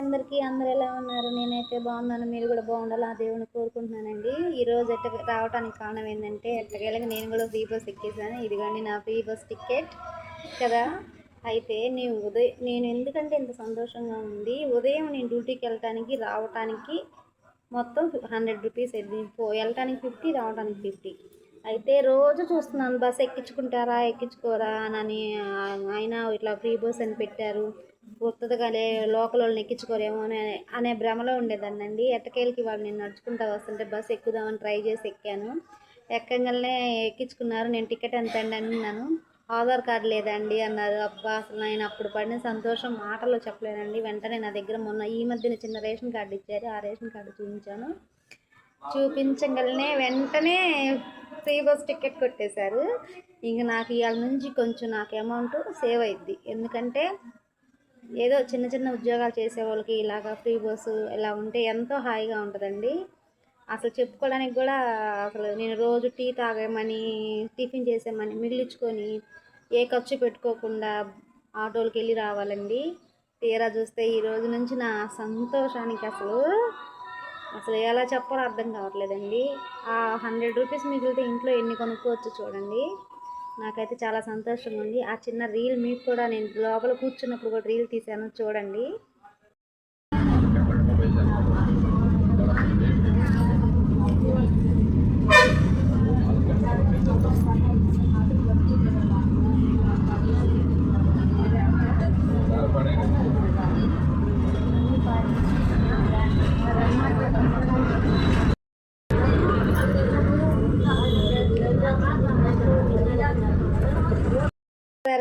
అందరికీ అందరు ఎలా ఉన్నారు? నేనైతే బాగున్నాను. మీరు కూడా బాగుండాలి ఆ దేవుని కోరుకుంటున్నానండి. ఈరోజు ఎట్ట రావడానికి కారణం ఏంటంటే ఎట్టకేళ్ళకి నేను కూడా ఫ్రీ బస్ ఎక్కేసాను ఇదిగోండి నా ఫ్రీ బస్ టికెట్ కదా? అయితే నేను ఉదయం నేను ఎందుకంటే ఇంత సంతోషంగా ఉంది. ఉదయం నేను డ్యూటీకి వెళ్ళటానికి రావటానికి మొత్తం హండ్రెడ్ రూపీస్ పో వెళ్ళటానికి ఫిఫ్టీ రావడానికి ఫిఫ్టీ అయితే రోజు చూస్తున్నాను బస్ ఎక్కించుకుంటారా ఎక్కించుకోరా అని అయినా ఇట్లా ఫ్రీ బస్ అని పెట్టారు. గుర్తుగానే లోకల్ వాళ్ళని ఎక్కించుకోరేమో అని అనే భ్రమలో ఉండేదాన్నండి. ఎట్టకేళ్ళకి వాళ్ళు నేను నడుచుకుంటా వస్తుంటే బస్సు ఎక్కుదామని ట్రై చేసి ఎక్కాను. ఎక్కగానే ఎక్కించుకున్నారు. నేను టికెట్ ఎంత అండి అన్నాను. ఆధార్ కార్డు లేదండి అన్నారు. అబ్బా అసలు నేను అప్పుడు పడిన సంతోషం మాటల్లో చెప్పలేనండి. వెంటనే నా దగ్గర మొన్న ఈ మధ్యన చిన్న రేషన్ కార్డు ఇచ్చారు. ఆ రేషన్ కార్డు చూపించాను. చూపించగలనే వెంటనే ఫ్రీ బస్ టికెట్ కొట్టేశారు. ఇంక నాకు ఇవాళ నుంచి కొంచెం నాకు అమౌంట్ సేవ్ అయింది ఎందుకంటే ఏదో చిన్న చిన్న ఉద్యోగాలు చేసే వాళ్ళకి ఇలాగ ఫ్రీ బస్సు ఇలా ఉంటే ఎంతో హాయిగా ఉంటుందండి. అసలు చెప్పుకోవడానికి కూడా అసలు నేను రోజు టీ తాగేమని టిఫిన్ చేసేమని మిగిలించుకొని ఏ ఖర్చు పెట్టుకోకుండా ఆటోలకి వెళ్ళి రావాలండి. తీరా చూస్తే ఈ రోజు నుంచి నా సంతోషానికి అసలు అసలు ఎలా చెప్పాలో అర్థం కావట్లేదండి. ఆ హండ్రెడ్ రూపీస్ మిగిలితే ఇంట్లో ఎన్ని కొనుక్కోవచ్చు చూడండి. నాకైతే చాలా సంతోషంగా ఉంది ఆ చిన్న రీల్ మీకు కూడా నేను లోపల కూర్చున్నప్పుడు కూడా రీల్ తీశాను. చూడండి.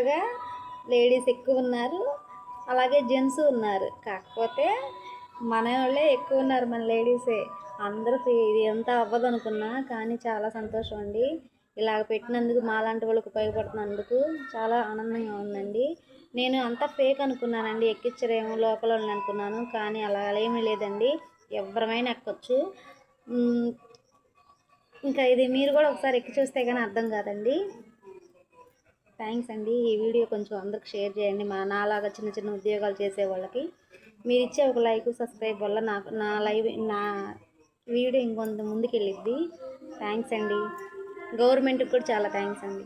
ఎక్కువగా లేడీస్ ఎక్కువ ఉన్నారు అలాగే జెంట్స్ ఉన్నారు. కాకపోతే మన వాళ్ళే ఎక్కువ ఉన్నారు మన లేడీసే. అందరూ ఇది ఎంత అవ్వదు అనుకున్నా కానీ చాలా సంతోషం అండి. ఇలాగ పెట్టినందుకు మాలాంటి వాళ్ళకి ఉపయోగపడుతున్నందుకు చాలా ఆనందంగా ఉందండి. నేను అంతా ఫేక్ అనుకున్నానండి. ఎక్కించరేమో లోపల వాళ్ళని అనుకున్నాను. కానీ అలా ఏమీ లేదండి. ఎవరమైనా ఎక్కొచ్చు. ఇంకా ఇది మీరు కూడా ఒకసారి ఎక్కి చూస్తే కానీ అర్థం కాదండి. థ్యాంక్స్ అండి. ఈ వీడియో కొంచెం అందరికి షేర్ చేయండి. మా నాలాగా చిన్న చిన్న ఉద్యోగాలు చేసే వాళ్ళకి. మీరు ఇచ్చే ఒక లైక్ సబ్స్క్రైబ్ వల్ల నాకు నా లైవ్ నా వీడియో ఇంకొంత ముందుకు వెళ్ళిద్ది థ్యాంక్స్ అండి. గవర్నమెంట్కి కూడా చాలా థ్యాంక్స్ అండి.